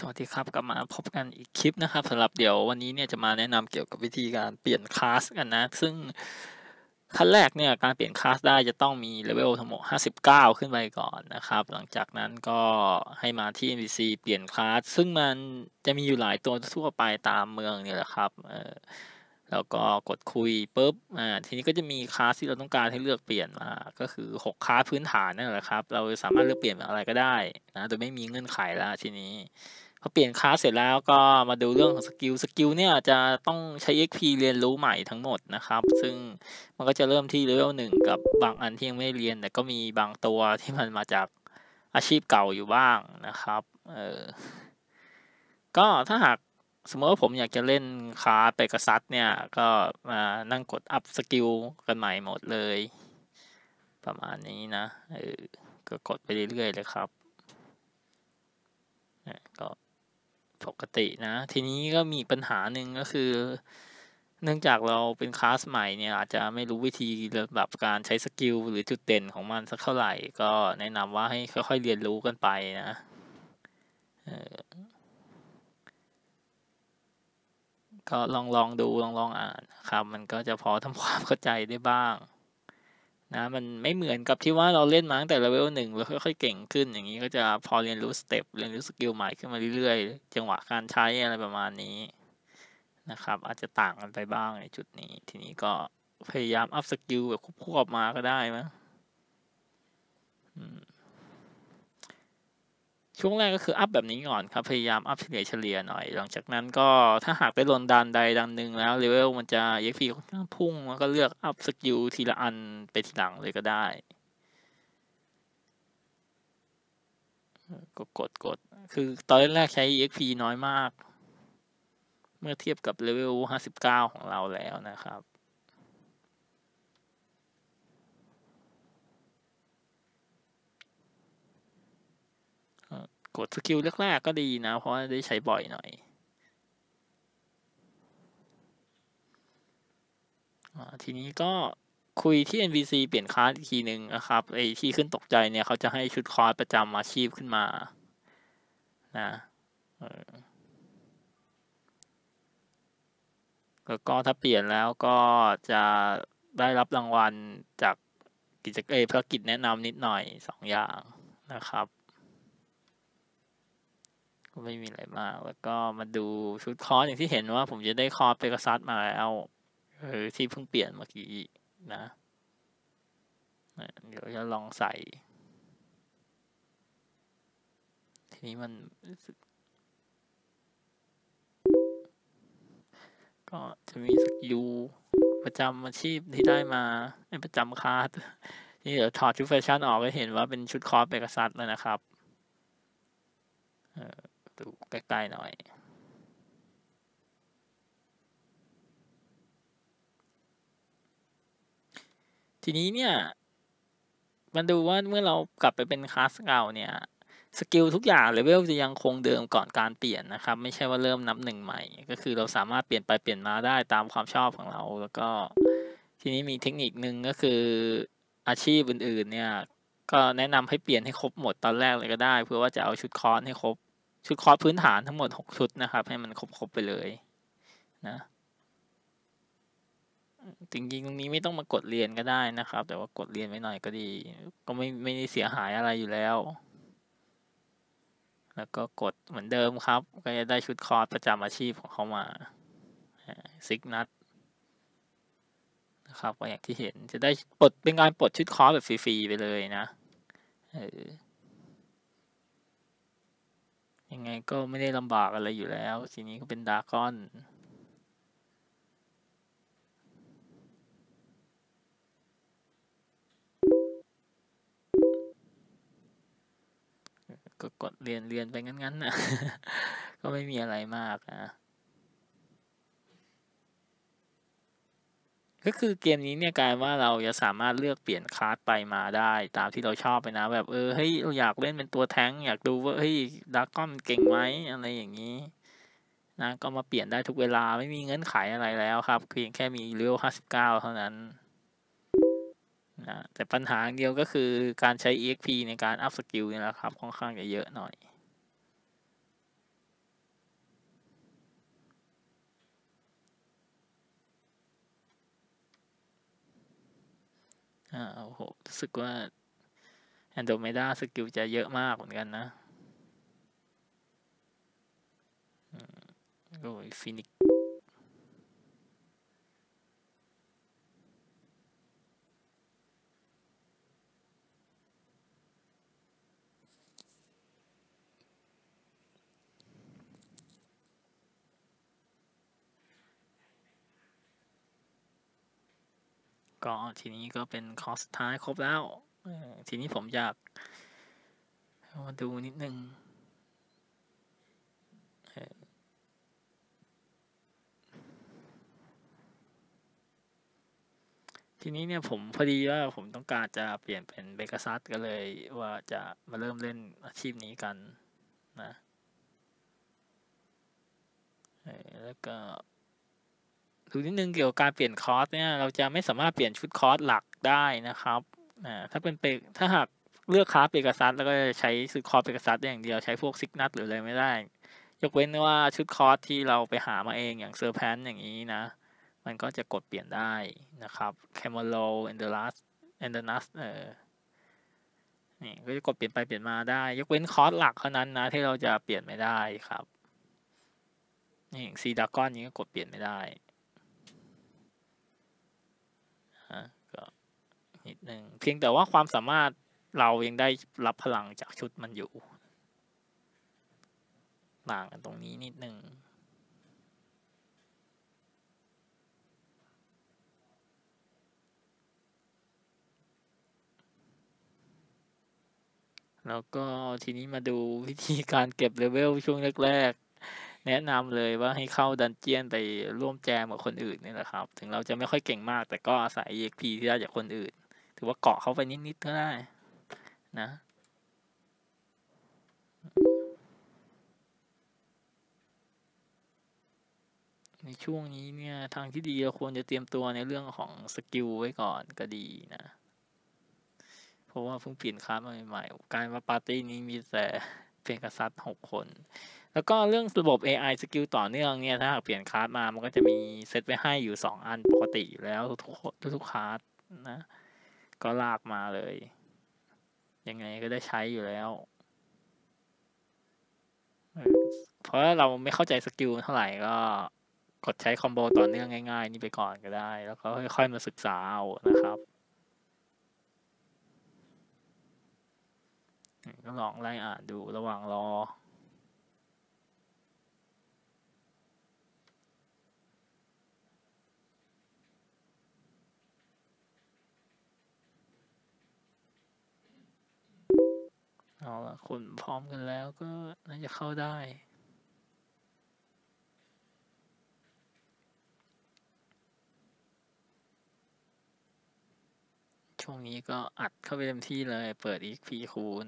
สวัสดีครับกลับมาพบกันอีกคลิปนะครับสำหรับเดี๋ยววันนี้เนี่ยจะมาแนะนำเกี่ยวกับวิธีการเปลี่ยนคลาสกันนะ ซึ่งขั้นแรกเนี่ยการเปลี่ยนคลาสได้จะต้องมีเลเวลทั้งหมด 59 ขึ้นไปก่อนนะครับ หลังจากนั้นก็ให้มาที่ NPC เปลี่ยนคลาสซึ่งมันจะมีอยู่หลายตัวทั่วไปตามเมืองเนี่ยแหละครับเออแล้วก็กดคุยปุ๊บอ่าทีนี้ก็จะมีคลาสที่เราต้องการให้เลือกเปลี่ยนมาก็คือ 6คลาสพื้นฐานนั่นแหละครับ เราสามารถเลือกเปลี่ยนเป็นอะไรก็ได้นะโดยไม่มีเงื่อนไขแล้วทีนี้ อเปลี่ยนคลาสเสร็จแล้วก็มาดูเรื่องของสกิล สกิลเนี่ยจะต้องใช้ XP เรียนรู้ใหม่ทั้งหมดนะครับ ซึ่งมันก็จะเริ่มที่เลเวลหนึ่งกับบางอันที่ยังไม่เรียน แต่ก็มีบางตัวที่มันมาจากอาชีพเก่าอยู่บ้างนะครับ เออ ก็ถ้าหากสมมติว่าผมอยากจะเล่นคลาสไปกระซัดเนี่ย ก็มานั่งกดอัพสกิลกันใหม่หมดเลย ประมาณนี้นะ เออ ก็กดไปเรื่อยๆเลยครับก็ ปกตินะ ทีนี้ก็มีปัญหาหนึ่งก็คือ เนื่องจากเราเป็นคลาสใหม่เนี่ย อาจจะไม่รู้วิธีแบบการใช้สกิลหรือจุดเด่นของมันสักเท่าไหร่ ก็แนะนำว่าให้ค่อยๆเรียนรู้กันไปนะก็ลองลองดูลองลองอ่านครับ มันก็จะพอทำความเข้าใจได้บ้าง นะมันไม่เหมือนกับที่ว่าเราเล่นมาตั้งแต่เลเวลหนึ่งแล้วค่อยๆเก่งขึ้นอย่างนี้ก็จะพอเรียนรู้สเต็ปเรียนรู้สกิลใหม่ขึ้นมาเรื่อยๆ จังหวะการใช้อะไรประมาณนี้นะครับ อาจจะต่างกันไปบ้างในจุดนี้ ทีนี้ก็พยายามอัพสกิลแบบควบมาก็ได้มั้ง ช่วงแรกก็คืออัพแบบนี้ก่อนครับ พยายามอัพเฉลี่ยเฉลี่ยหน่อย หลังจากนั้นก็ถ้าหากไปลนดันใดดันหนึ่งแล้วเลเวลมันจะเอ็กพีค่อนข้างพุ่งแล้วก็เลือกอัพสกิลทีละอันไปทีหลังเลยก็ได้ ก็กดกดคือตอนแรกใช้ EXP น้อยมาก เมื่อเทียบกับเลเวล 59 ของเราแล้วนะครับ กดสกิลแรกๆก็ดีนะ เพราะได้ใช้บ่อยหน่อยอทีนี้ก็คุยที่ NPC เปลี่ยนคลาสอีกทีหนึ่งนะครับไอที่ขึ้นตกใจเนี่ยเขาจะให้ชุดคอร์สประจำอาชีพขึ้นมานะแล้วก็ถ้าเปลี่ยนแล้วก็จะได้รับรางวัลจากกิจกรรมภารกิจแนะนำนิดหน่อยสองอย่างนะครับ ก็ไม่มีอะไรมาก แล้วก็มาดูชุดคอร์สอย่างที่เห็นว่า ผมจะได้คอร์สเปกซัสมาแล้วเออที่เพิ่งเปลี่ยนเมื่อกี้นะ เดี๋ยวจะลองใส่ ทีนี้มันก็จะมีสกิลประจำอาชีพที่ได้มาประจำคาดนี่เดี๋ยวถอดชุดแฟชั่นออกก็เห็นว่าเป็นชุดคอร์สเปกซัสแล้วนะครับ ดูใกล้ๆหน่อย ทีนี้เนี่ย มันดูว่าเมื่อเรากลับไปเป็นคลาสเก่าเนี่ย สกิลทุกอย่างเลเวลจะยังคงเดิมก่อนการเปลี่ยนนะครับ ไม่ใช่ว่าเริ่มนับหนึ่งใหม่ ก็คือเราสามารถเปลี่ยนไปเปลี่ยนมาได้ตามความชอบของเรา แล้วก็ทีนี้มีเทคนิคหนึ่งก็คืออาชีพอื่นๆเนี่ยก็แนะนำให้เปลี่ยนให้ครบหมดตอนแรกเลยก็ได้ เพื่อว่าจะเอาชุดคอร์สให้ครบ ชุดคอร์สพื้นฐานทั้งหมดหกชุดนะครับ ให้มันครบๆไปเลยนะจริงๆตรงนี้ไม่ต้องมากดเรียนก็ได้นะครับ แต่ว่ากดเรียนไว้หน่อยก็ดี ก็ไม่ไม่ได้เสียหายอะไรอยู่แล้ว แล้วก็กดเหมือนเดิมครับ ก็จะได้ชุดคอร์สประจำอาชีพของเขามาซิกนัทนะครับก็อย่างที่เห็นจะได้ปลดเป็นการปลดชุดคอร์สแบบฟรีๆไปเลยนะเออยังไง ก็ไม่ได้ลำบากอะไรอยู่แล้ว ทีนี้ก็เป็นดาร์กอนก็กดเรียนเรียนไปงั้นๆนะ ก็ไม่มีอะไรมากนะ ก็คือเกมนี้เนี่ยกลายว่าเราจะสามารถเลือกเปลี่ยนคลาสไปมาได้ ตามที่เราชอบไปนะ แบบเออเฮ้ยเราอยากเล่นเป็นตัวแท้งอยากดูว่าเฮ้ยดาร์กอนเก่งไหมอะไรอย่างนี้นะก็มาเปลี่ยนได้ทุกเวลาไม่มีเงื่อนไขอะไรแล้วครับเพียงแค่มีเลเวลห้าสิบเก้าเท่านั้นนะแต่ปัญหาเดียวก็คือการใช้ exp ในการอัพสกิลนี่แหละครับค่อนข้างจะเยอะหน่อย อ่าโอ้โหรู้สึกว่าแอนโดเมดาสกิลจะเยอะมากเหมือนกันนะโอ้ยฟินิก ก็ทีนี้ก็เป็นคอร์สสุดท้ายครบแล้วทีนี้ผมอยากมาดูนิดนึงทีนี้เนี่ยผมพอดีว่าผมต้องการจะเปลี่ยนเป็นเบกซัสก็เลยว่าจะมาเริ่มเล่นอาชีพนี้กันนะแล้วก็ ดูนิดนึงเกี่ยวกับการเปลี่ยนคอร์สเนี่ยเราจะไม่สามารถเปลี่ยนชุดคอร์สหลักได้นะครับอ่าถ้าเป็นเปกถ้าหากเลือกคาร์เปกซัสแล้วก็ใช้ชุดคอร์สเปกซัสอย่างเดียวใช้พวกซิกนัทหรืออะไรไม่ได้ ยกเว้นว่าชุดคอร์สที่เราไปหามาเองอย่างเซอร์แพนอย่างนี้นะ มันก็จะกดเปลี่ยนได้นะครับแคมโลเอนเดอรัสเอนเดอร์นัสเออนี่ก็จะกดเปลี่ยนไปเปลี่ยนมาได้ ยกเว้นคอร์สหลักเท่านั้นนะที่เราจะเปลี่ยนไม่ได้ครับนี่ซีดากอนนี้ก็กดเปลี่ยนไม่ได้ก็ นิดนึงเพียงแต่ว่าความสามารถเรายังได้รับพลังจากชุดมันอยู่ต่างกันตรงนี้นิดนึงแล้วก็ทีนี้มาดูวิธีการเก็บเลเวลช่วงแรกๆ แนะนำเลยว่าให้เข้าดันเจียนไปร่วมแจมกับคนอื่นนี่แหละครับ ถึงเราจะไม่ค่อยเก่งมากแต่ก็อาศัย EXP ที่ได้จากคนอื่น ถือว่าเกาะเขาไปนิดๆก็ได้นะในช่วงนี้เนี่ยทางที่ดีเราควรจะเตรียมตัวในเรื่องของสกิลไว้ก่อนก็ดีนะ เพราะว่าเพิ่งเปลี่ยนคลาสมาใหม่ๆ การมาปาร์ตี้นี้มีแต่เป็นกษัตริย์หกคน แล้วก็เรื่องระบบ AI สกิลต่อเนื่องเนี่ยถ้าหากเปลี่ยนคลาสมามันก็จะมีเซตไว้ให้อยู่สองอันปกติอยู่แล้วทุกทุกคลาสนะ ก็ลากมาเลย ยังไงก็ได้ใช้อยู่แล้วเพราะเราไม่เข้าใจสกิลเท่าไหร่ก็ กดใช้คอมโบต่อเนื่องง่าย ๆ นี่ไปก่อนก็ได้ แล้วก็ค่อยๆมาศึกษาเอานะครับก็ลองไล่อ่านดูระหว่างรอ เอาละคนพร้อมกันแล้วก็น่าจะเข้าได้ ช่วงนี้ก็อัดเข้าไปเต็มที่เลย เปิดอีกพีคูณ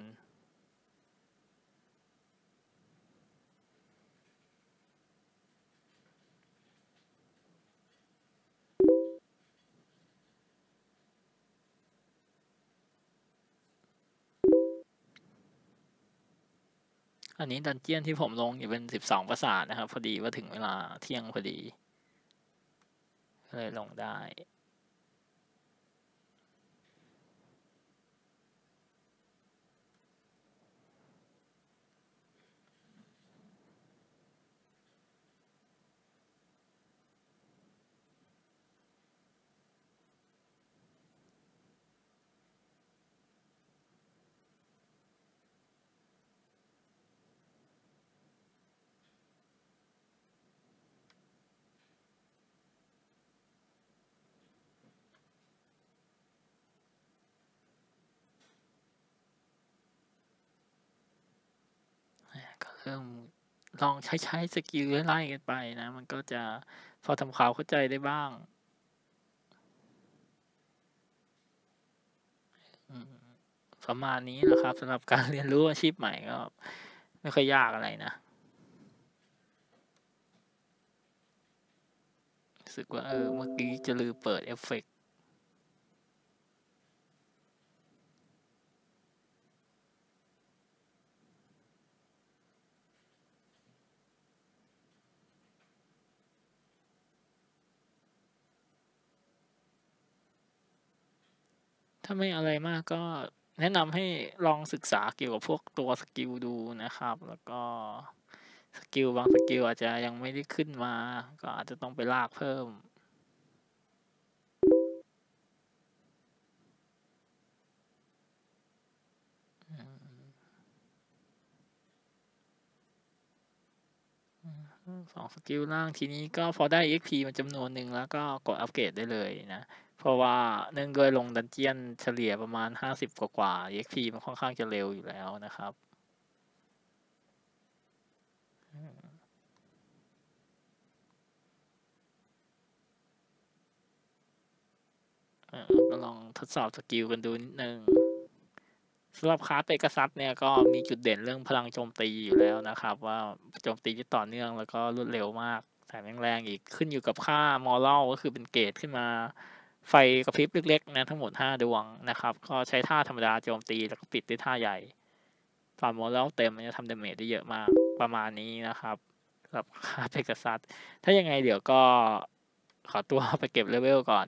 อันนี้ดันเจียนที่ผมลงอยู่เป็นสิบสองประสาทนะครับ พอดีว่าถึงเวลาเที่ยงพอดีเลยลงได้ เริ่มลองใช้ใช้สกิลไล่กันไปนะ มันก็จะพอทำความเข้าใจได้บ้างประมาณนี้แหละครับสำหรับการเรียนรู้อาชีพใหม่ก็ ไม่ค่อยยากอะไรนะรู้สึกว่าเออเมื่อกี้จะลืมเปิดเอฟเฟก ถ้าไม่อะไรมากก็แนะนำให้ลองศึกษาเกี่ยวกับพวกตัวสกิลดูนะครับ แล้วก็สกิลบางสกิลอาจจะยังไม่ได้ขึ้นมา ก็อาจจะต้องไปลากเพิ่มสองสกิลล่างทีนี้ก็พอได้ XP มาจำนวนหนึ่งแล้วก็กดอัปเกรดได้เลยนะ เพราะว่าเนื่องด้วยลงดันเจียนเฉลี่ยประมาณ 50 กว่ากว่า XP มันค่อนข้างจะเร็วอยู่แล้วนะครับ ก็ลองทดสอบสกิลกันดูนิดนึงสำหรับคาร์เปกซัสเนี่ยก็มีจุดเด่นเรื่องพลังโจมตีอยู่แล้วนะครับ ว่าโจมตีที่ต่อเนื่องแล้วก็รวดเร็วมากแถมแรงๆอีกขึ้นอยู่กับค่ามอรัลก็คือเป็นเกรดขึ้นมา ไฟกระพริบเล็กๆนะทั้งหมด 5 ดวงนะครับ ก็ใช้ท่าธรรมดาโจมตีแล้วก็ปิดด้วยท่าใหญ่ตอนมแล้วเต็มมันจะทำดาเมจได้เยอะมากประมาณนี้นะครับสำหรับคาร์เปกซัสถ้ายังไงเดี๋ยวก็ขอตัวไปเก็บเลเวลก่อน